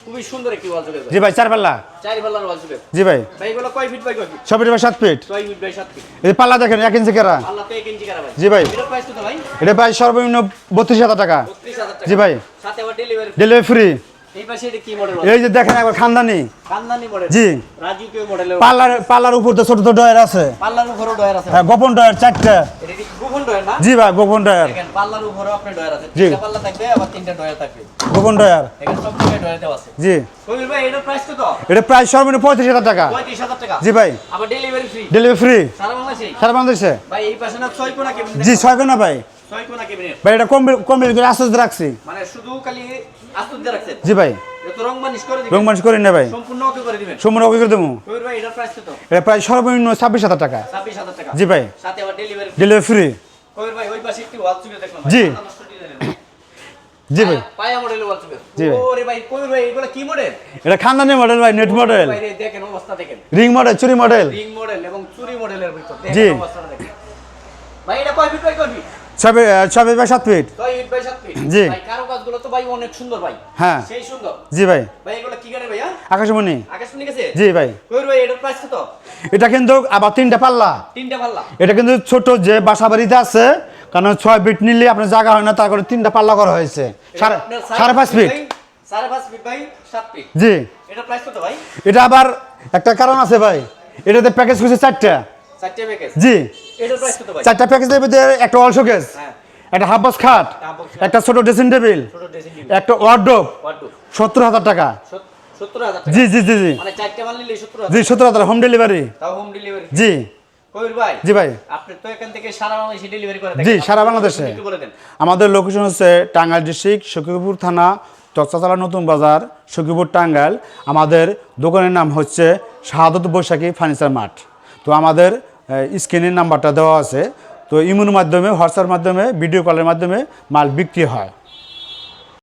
খুবই সুন্দর একটি ওয়াল জি ভাই চার পাল্লা। চার পাল্লার ওয়াল জি ভাই। ভাই এগুলো কয় ফিট বাই কয় ফিট ছয় ফিট বাই সাত ফিট ছয় ফিট বাই সাত ফিট এই পাল্লা দেখেন ইঞ্চি কেরা? আল্লাহ তো এক ইঞ্চি করা ভাই? জি ভাই। এটার প্রাইস কত ভাই? এটা ভাই সর্বনিম্ন টাকা। জি ভাই। সাথে আবার ডেলিভারি ডেলিভারি ফ্রি এই পাশে এটা কি মডেল এই যে দেখেন একবার খানদানি। কান্দানি মডেল জি। রাজকীয় মডেলের পাল্লার পাল্লার উপর তো ছোট ছোট ডয়ার আছে। পাল্লার উপরেও ডয়ার আছে। হ্যাঁ গোপন ডয়ার চারটা। এটা গোপন ডয়ার না? জি ভাই গোপন ডয়ার দেখেন পাল্লার উপরেও আপনার ডয়ার আছে। তিনটা পাল্লা থাকবে আবার তিনটা ডয়ার থাকবে। গোপন ডয়ার এখানে সব জায়গায় ডয়ার দেওয়া আছে। জি। কবির ভাই এটার প্রাইস কত? এটা প্রায় সর্বনিম্ন পঁয়ত্রিশ হাজার টাকা। পঁয়ত্রিশ হাজার টাকা। জি ভাই। আবার ডেলিভারি ফ্রি ডেলিভারি ফ্রি সারা বাংলাদেশে? সারা বাংলাদেশে। ভাই এই পাশে না ছয় কোনা কেবিনেট জি ছয় না ভাই। ছয় কোনা কেবিনেট ভাই এটা কম কম করে আস্তে আস্তে রাখছি। মানে শুধু খালি আস্তুদ দিয়ে রাখছেন? জি ভাই। রং মানিশ করে রং দিবেন মানুষ করি না ভাই। সম্পূর্ণ ওকে করে দিবেন? সম্পূর্ণ ওকে করে দেবো। কবির প্রাইস কত? এটা প্রায় সর্বনিম্ন ছাব্বিশ হাজার টাকা। জি ভাই। ডেলিভারি ফ্রি জি। জি ভাই। পায়া মডেল ওয়াল জি ওরে ভাই কবির ভাই এগুলো কি মডেল এটা খানদানি মডেল ভাই নেট মডেল ভাই দেখেন অবস্থা দেখেন। রিং মডেল চুরি মডেল রিং মডেল এবং চুরি মডেলের ভিতর। দেখেন অবস্থাটা দেখেন। ভাই এটা কয় ফিট কয় ফিট ছয় ফিট ছয় ফিট বাই সাত ফিট জি। ভাই কারও তো ভাই অনেক সুন্দর ভাই। হ্যাঁ। সেই সুন্দর। জি ভাই। ভাই এগুলো কি গাড়ি ভাইয়া? আকাশমণি। আকাশমণি গেছে জি ভাই। কবির ভাই এটার প্রাইস কত? এটা কিন্তু আবার তিনটা পাল্লা। তিনটা পাল্লা? এটা কিন্তু ছোট যে বাসা বাড়িতে আছে কারণ ছয় ফিট নিলে আপনার জায়গা হয় না তার করে তিনটা পাল্লা করা হয়েছে। সাড়ে পাঁচ ফিট সাড়ে পাঁচ ফিট ভাই সাত ফিট জি। এটার প্রাইস কত ভাই? এটা আবার একটা কারণ আছে ভাই। এটাতে প্যাকেজ করছে চারটা। চারটে প্যাকেজ জি। এটার প্রাইস কত ভাই? চারটা প্যাকেজের ভিতরে একটা অল শোকেস হ্যাঁ। একটা হাফ বক্স খাট। একটা ছোট ড্রেসিং টেবিল একটা ওয়ার্ডরোব সত্তর হাজার টাকা। টাকা? জি জি জি জি। মানে সত্তর হাজার জি সত্তর হাজার হোম ডেলিভারি জি। জি ভাই। জি, সারা বাংলাদেশে। আমাদের লোকেশন হচ্ছে টাঙ্গাইল ডিস্ট্রিক্ট সখীপুর থানা চকচাতলা নতুন বাজার সখীপুর টাঙ্গাইল। আমাদের দোকানের নাম হচ্ছে শাহাদত বৈশাখী ফার্নিচার মাঠ তো আমাদের স্ক্রিনের নাম্বারটা দেওয়া আছে। তো ইমুন মাধ্যমে হোয়াটসঅ্যাপের মাধ্যমে ভিডিও কলের মাধ্যমে মাল বিক্রি হয়।